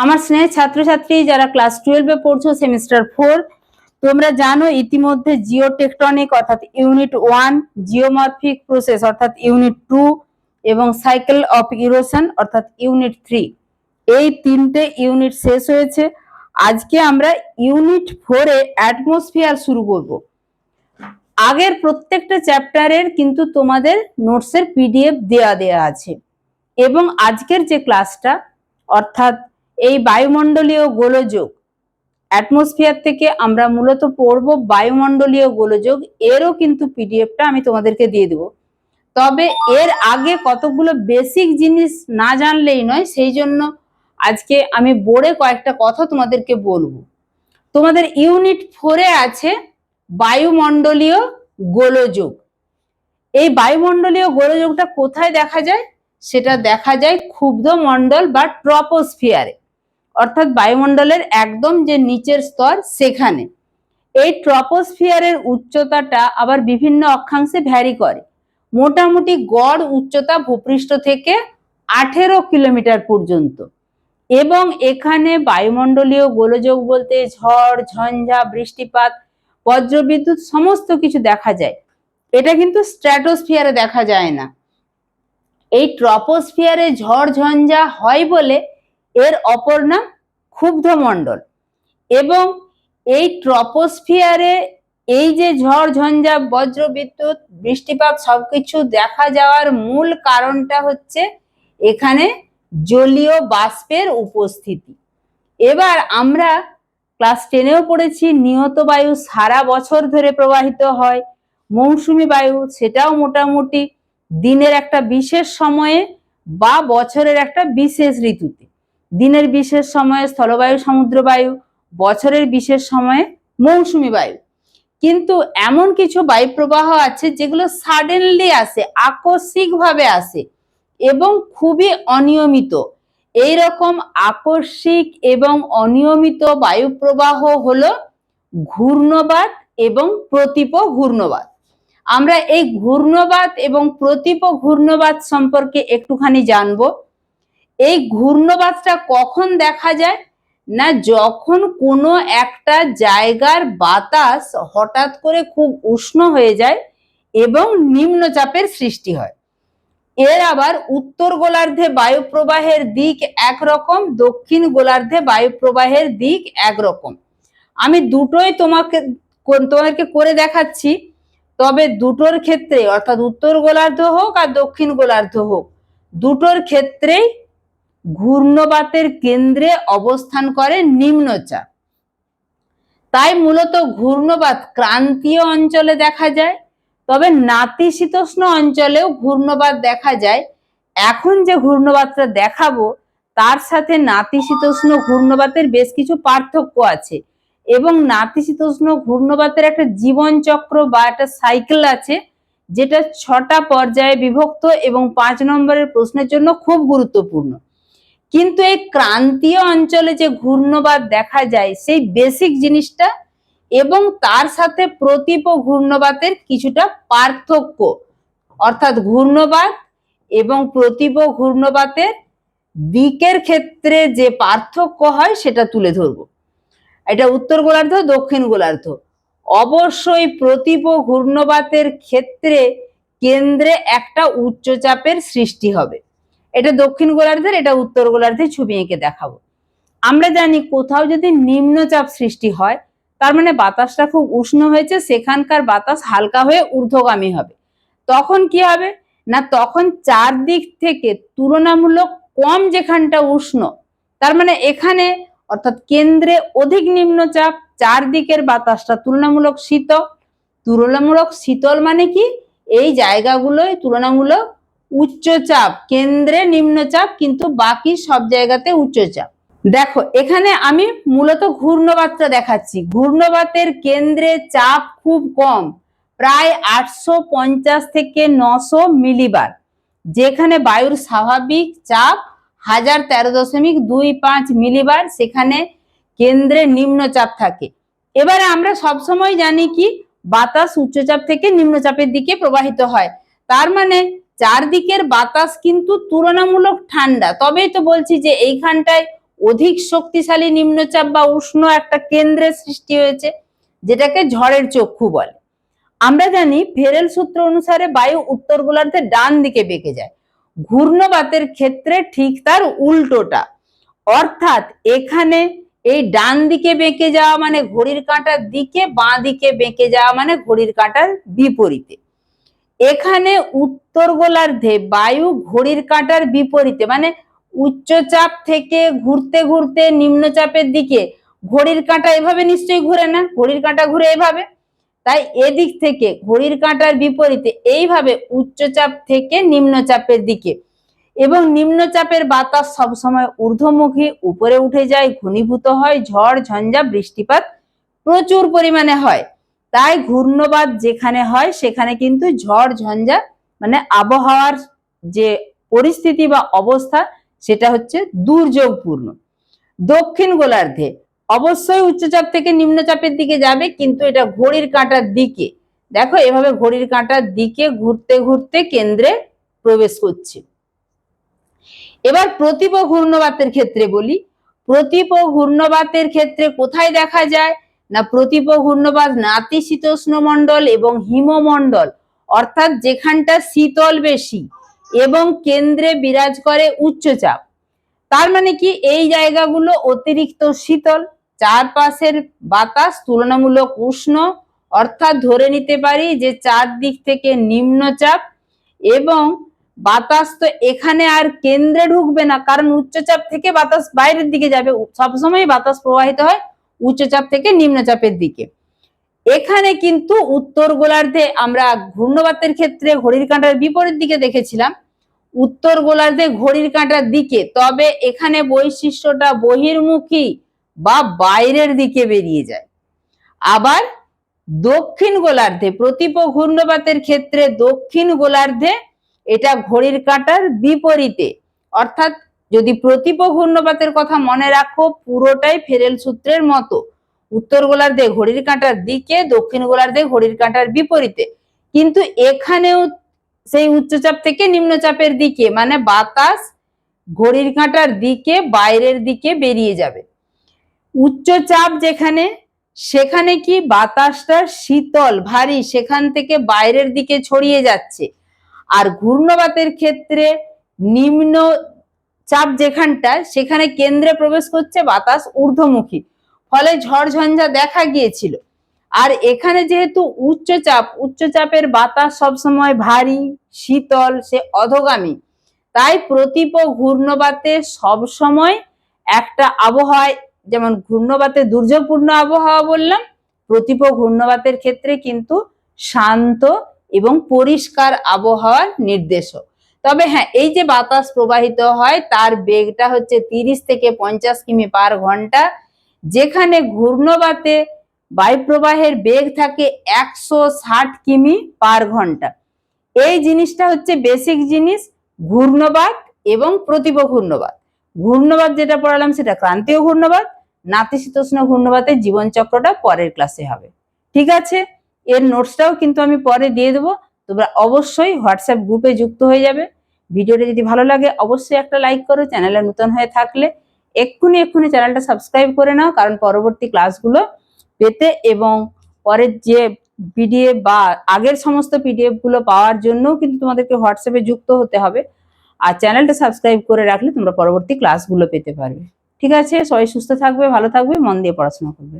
আমার স্নেহের ছাত্রছাত্রী যারা ক্লাস টুয়েলভে পড়ছো সেমিস্টার ফোর তোমরা জানো ইতিমধ্যে জিও টেকটনিক অর্থাৎ ইউনিট ওয়ান জিওমরফিক প্রসেস অর্থাৎ ইউনিট টু এবং সাইকেল অফ ইরোশন অর্থাৎ ইউনিট থ্রি এই তিনটে ইউনিট শেষ হয়েছে। আজকে আমরা ইউনিট ফোরে অ্যাটমসফিয়ার শুরু করব। আগের প্রত্যেকটা চ্যাপ্টারের কিন্তু তোমাদের নোটসের পিডিএফ দেয়া দেয়া আছে। এবং আজকের যে ক্লাসটা অর্থাৎ এই বায়ুমণ্ডলীয় গোলযোগ অ্যাটমসফিয়ার থেকে আমরা মূলত পড়ব বায়ুমণ্ডলীয় গোলযোগ। এরও কিন্তু পিডিএফটা আমি তোমাদেরকে দিয়ে দেবো। তবে এর আগে কতগুলো বেসিক জিনিস না জানলেই নয়, সেই জন্য আজকে আমি বোর্ডে কয়েকটা কথা তোমাদেরকে বলব। তোমাদের ইউনিট ফোরে আছে বায়ুমণ্ডলীয় গোলযোগ। এই বায়ুমণ্ডলীয় গোলযোগটা কোথায় দেখা যায়? সেটা দেখা যায় ক্ষুব্ধ মণ্ডল বা ট্রপোস্ফিয়ারে অর্থাৎ বায়ুমণ্ডলের একদম যে নিচের স্তর সেখানে। এই ট্রপোস্ফিয়ারের উচ্চতাটা আবার বিভিন্ন অক্ষাংশে ভ্যারি করে। মোটামুটি গড় উচ্চতা ভূপৃষ্ঠ থেকে আঠেরো কিলোমিটার পর্যন্ত। এবং এখানে বায়ুমণ্ডলীয় গোলযোগ বলতে ঝড়, ঝঞ্ঝা, বৃষ্টিপাত, বজ্রবিদ্যুৎ সমস্ত কিছু দেখা যায়। এটা কিন্তু স্ট্র্যাটোস্ফিয়ারে দেখা যায় না। এই ট্রপোস্ফিয়ারে ঝড়, ঝঞ্ঝা হয় বলে এর অপর নাম ক্ষুব্ধ মণ্ডল। এবং এই ট্রপোস্ফিয়ারে এই যে ঝড়, ঝঞ্ঝা, বজ্র, বিদ্যুৎ, বৃষ্টিপাত সবকিছু দেখা যাওয়ার মূল কারণটা হচ্ছে এখানে জলীয় বাষ্পের উপস্থিতি। এবার আমরা ক্লাস টেনেও পড়েছি, নিহত বায়ু সারা বছর ধরে প্রবাহিত হয়, মৌসুমি বায়ু সেটাও মোটামুটি দিনের একটা বিশেষ সময়ে বা বছরের একটা বিশেষ ঋতুতে। দিনের বিশেষ সময়ে স্থলবায়ু, সমুদ্রবায়ু, বছরের বিশেষ সময়ে মৌসুমি বায়ু। কিন্তু এমন কিছু বায়ু প্রবাহ আছে যেগুলো সাডেনলি আসে, আকস্মিকভাবে আসে এবং খুবই অনিয়মিত। এই রকম আকস্মিক এবং অনিয়মিত বায়ু প্রবাহ হলো ঘূর্ণবাদ এবং প্রতীপ ঘূর্ণবাদ আমরা এই ঘূর্ণবাদ এবং প্রতীপ ঘূর্ণবাদ সম্পর্কে একটুখানি জানব। এই ঘূর্ণবাতটা কখন দেখা যায়? না যখন কোনো একটা জায়গার বাতাস হঠাৎ করে খুব উষ্ণ হয়ে যায় এবং নিম্নচাপের সৃষ্টি হয়। এর আবার উত্তর গোলার্ধে বায়ুপ্রবাহের দিক একরকম, দক্ষিণ গোলার্ধে বায়ুপ্রবাহের দিক একরকম। আমি দুটোই তোমাকে, তোমাদেরকে করে দেখাচ্ছি। তবে দুটোর ক্ষেত্রে, অর্থাৎ উত্তর গোলার্ধ হোক আর দক্ষিণ গোলার্ধ হোক, দুটোর ক্ষেত্রেই ঘূর্ণবাতের কেন্দ্রে অবস্থান করে নিম্নচাপ। তাই মূলত ঘূর্ণবাত ক্রান্তীয় অঞ্চলে দেখা যায়, তবে নাতিশীতোষ্ণ অঞ্চলেও ঘূর্ণবাত দেখা যায়। এখন যে ঘূর্ণবাতটা দেখাবো, তার সাথে নাতিশীতোষ্ণ ঘূর্ণবাতের বেশ কিছু পার্থক্য আছে এবং নাতিশীতোষ্ণ ঘূর্ণবাতের একটা জীবন চক্র বা একটা সাইকেল আছে, যেটা ছটা পর্যায়ে বিভক্ত এবং পাঁচ নম্বরের প্রশ্নের জন্য খুব গুরুত্বপূর্ণ। কিন্তু এই ক্রান্তীয় অঞ্চলে যে ঘূর্ণবাদ দেখা যায়, সেই বেসিক জিনিসটা এবং তার সাথে প্রতীপ ঘূর্ণবাতের কিছুটা পার্থক্য। অর্থাৎ ঘূর্ণবাদ এবং প্রতীপ ঘূর্ণবাতের দিকের ক্ষেত্রে যে পার্থক্য হয়, সেটা তুলে ধরব। এটা উত্তর গোলার্ধ, দক্ষিণ গোলার্ধ। অবশ্যই প্রতীপ ঘূর্ণবাতের ক্ষেত্রে কেন্দ্রে একটা উচ্চচাপের সৃষ্টি হবে। এটা দক্ষিণ গোলার্ধের, এটা উত্তর গোলার্ধের ছবি এঁকে দেখাবো। আমরা জানি কোথাও যদি নিম্নচাপ সৃষ্টি হয়, তার মানে বাতাসটা খুব উষ্ণ হয়েছে, সেখানকার বাতাস হালকা হয়ে ঊর্ধ্বগামী হবে। তখন কি হবে? না, তখন চারদিক থেকে তুলনামূলক কম যেখানটা উষ্ণ, তার মানে এখানে অর্থাৎ কেন্দ্রে অধিক নিম্নচাপ, চারদিকের বাতাসটা তুলনামূলক শীতল। তুলনামূলক শীতল মানে কি? এই জায়গাগুলোই তুলনামূলক উচ্চচাপ, কেন্দ্রে নিম্নচাপ কিন্তু বাকি সব জায়গাতে উচ্চচাপ। দেখো, এখানে আমি মূলত ঘূর্ণবাতটা দেখাচ্ছি। ঘূর্ণবাতের কেন্দ্রে চাপ খুব কম, প্রায় আটশো পঞ্চাশ থেকে নশো মিলিবার। যেখানে বায়ুর স্বাভাবিক চাপ হাজার তেরো দশমিক দুই পাঁচ মিলিবার, সেখানে কেন্দ্রে নিম্নচাপ থাকে। এবারে আমরা সবসময় জানি কি, বাতাস উচ্চচাপ থেকে নিম্নচাপের দিকে প্রবাহিত হয়। তার মানে চারদিকের বাতাস কিন্তু তুলনামূলক ঠান্ডা। তবেই তো বলছি যে এইখানটায় অধিক শক্তিশালী নিম্নচাপ বা উষ্ণ একটা কেন্দ্রের সৃষ্টি হয়েছে, যেটাকে ঝড়ের চক্ষু বলে। আমরা জানি ফেরেল সূত্র অনুসারে বায়ু উত্তর গোলার্ধে ডান দিকে বেঁকে যায়। ঘূর্ণবাতের ক্ষেত্রে ঠিক তার উল্টোটা। অর্থাৎ এখানে এই ডান দিকে বেঁকে যাওয়া মানে ঘড়ির কাঁটার দিকে, বাঁ দিকে বেঁকে যাওয়া মানে ঘড়ির কাঁটার বিপরীতে। এখানে উত্তর গোলার্ধে বায়ু ঘড়ির কাঁটার বিপরীতে মানে উচ্চচাপ থেকে ঘুরতে ঘুরতে নিম্নচাপের দিকে, ঘড়ির কাঁটা এভাবে নিশ্চয়ই ঘুরে না, ঘড়ির কাঁটা ঘুরে এভাবে। তাই এদিক থেকে ঘড়ির কাঁটার বিপরীতে এইভাবে উচ্চচাপ থেকে নিম্নচাপের দিকে। এবং নিম্নচাপের বাতাস সবসময় ঊর্ধ্বমুখী, উপরে উঠে যায়, ঘনীভূত হয়, ঝড়, ঝঞ্ঝা, বৃষ্টিপাত প্রচুর পরিমাণে হয়। তাই ঘূর্ণবাদ যেখানে হয়, সেখানে কিন্তু ঝড়, ঝঞ্ঝা মানে আবহাওয়ার যে পরিস্থিতি বা অবস্থা, সেটা হচ্ছে দুর্যোগপূর্ণ। দক্ষিণ গোলার্ধে, অবশ্যই উচ্চচাপ থেকে নিম্নচাপের দিকে যাবে, কিন্তু এটা ঘড়ির কাঁটার দিকে। দেখো, এভাবে ঘড়ির কাঁটার দিকে ঘুরতে ঘুরতে কেন্দ্রে প্রবেশ করছে। এবার প্রতিপ ঘূর্ণবাতের ক্ষেত্রে বলি, প্রতিপ ঘূর্ণবাতের ক্ষেত্রে কোথায় দেখা যায়? না প্রতিপ ঘূর্ণবাত নাতিশীতোষ্ণ মণ্ডল এবং হিমমণ্ডল, অর্থাৎ যেখানটা শীতল বেশি এবং কেন্দ্রে বিরাজ করে উচ্চচাপ তার মানে কি? এই জায়গাগুলো অতিরিক্ত শীতল, চারপাশের বাতাস তুলনামূলক উষ্ণ, অর্থাৎ ধরে নিতে পারি যে চারদিক থেকে নিম্নচাপ এবং বাতাস তো এখানে আর কেন্দ্রে ঢুকবে না, কারণ উচ্চচাপ থেকে বাতাস বাইরের দিকে যাবে। সবসময় বাতাস প্রবাহিত হয় উচ্চচাপ থেকে নিম্নচাপের দিকে। এখানে কিন্তু উত্তর গোলার্ধে আমরা ঘূর্ণবাতের ক্ষেত্রে ঘড়ির কাঁটার বিপরীত দিকে দেখেছিলাম। উত্তর গোলার্ধে ঘড়ির কাঁটার দিকে, তবে এখানে বৈশিষ্ট্যটা বহির্মুখী বা বাইরের দিকে বেরিয়ে যায়। আবার দক্ষিণ গোলার্ধে, প্রতিপ ঘূর্ণবাতের ক্ষেত্রে দক্ষিণ গোলার্ধে এটা ঘড়ির কাঁটার বিপরীতে, অর্থাৎ যদি প্রতিপ ঘূর্ণপাতের কথা মনে রাখো, পুরোটাই ফেরেল সূত্রের মতো। উত্তর গোলার্ধে ঘড়ির কাঁটার দিকে, দক্ষিণ গোলার্ধে ঘড়ির কাঁটার বিপরীতে। কিন্তু এখানেও সেই উচ্চচাপ থেকে নিম্নচাপের দিকে মানে বাতাস ঘড়ির কাঁটার দিকে, বাইরের দিকে বেরিয়ে যাবে। উচ্চচাপ যেখানে, সেখানে কি বাতাসটা শীতল, ভারী, সেখান থেকে বাইরের দিকে ছড়িয়ে যাচ্ছে। আর ঘূর্ণবাতের ক্ষেত্রে নিম্ন চাপ যেখানটা সেখানে কেন্দ্রে প্রবেশ করছে বাতাস ঊর্ধ্বমুখী। ফলে ঝড়ঝঞ্ঝা দেখা গিয়েছিল। আর এখানে যেহেতু উচ্চচাপ উচ্চচাপের বাতাস সবসময় ভারী, শীতল, সে অধগামী। তাই প্রতিপ ঘূর্ণবাতে সবসময় একটা আবহাওয়ায়, যেমন ঘূর্ণবাতে দুর্যোগপূর্ণ আবহাওয়া বললাম, প্রতিপ ঘূর্ণবাতের ক্ষেত্রে কিন্তু শান্ত এবং পরিষ্কার আবহাওয়ার নির্দেশক। তবে হ্যাঁ এই যে বাতাস প্রবাহিত হয়, তার বেগটা হচ্ছে তিরিশ থেকে পঞ্চাশ কিমি পার ঘণ্টা, যেখানে ঘূর্ণবাতে বায়ুপ্রবাহের বেগ থাকে একশো ষাট কিমি পার ঘণ্টা। এই জিনিসটা হচ্ছে বেসিক জিনিস, ঘূর্ণবাত এবং প্রতিপ ঘূর্ণবাত। ঘূর্ণবাত যেটা পড়ালাম সেটা ক্রান্তীয় ঘূর্ণবাত, নাতিশীতোষ্ণ ঘূর্ণবাতের জীবনচক্রটা পরের ক্লাসে হবে। ঠিক আছে? এর নোটসটাও কিন্তু আমি পরে দিয়ে দেবো। তোমরা অবশ্যই হোয়াটসঅ্যাপ গ্রুপে যুক্ত হয়ে যাবে। ভিডিওটা যদি ভালো লাগে, অবশ্যই একটা লাইক করো, চ্যানেলে নতুন হয়ে থাকলে এক্ষুনি এক্ষুনি চ্যানেলটা সাবস্ক্রাইব করে নাও, কারণ পরবর্তী ক্লাসগুলো পেতে এবং পরের যে পিডিএফ বা আগের সমস্ত পিডিএফগুলো পাওয়ার জন্যও কিন্তু তোমাদেরকে হোয়াটসঅ্যাপে যুক্ত হতে হবে। আর চ্যানেলটা সাবস্ক্রাইব করে রাখলে তোমরা পরবর্তী ক্লাসগুলো পেতে পারবে। ঠিক আছে? সবাই সুস্থ থাকবে, ভালো থাকবে, মন দিয়ে পড়াশোনা করবে।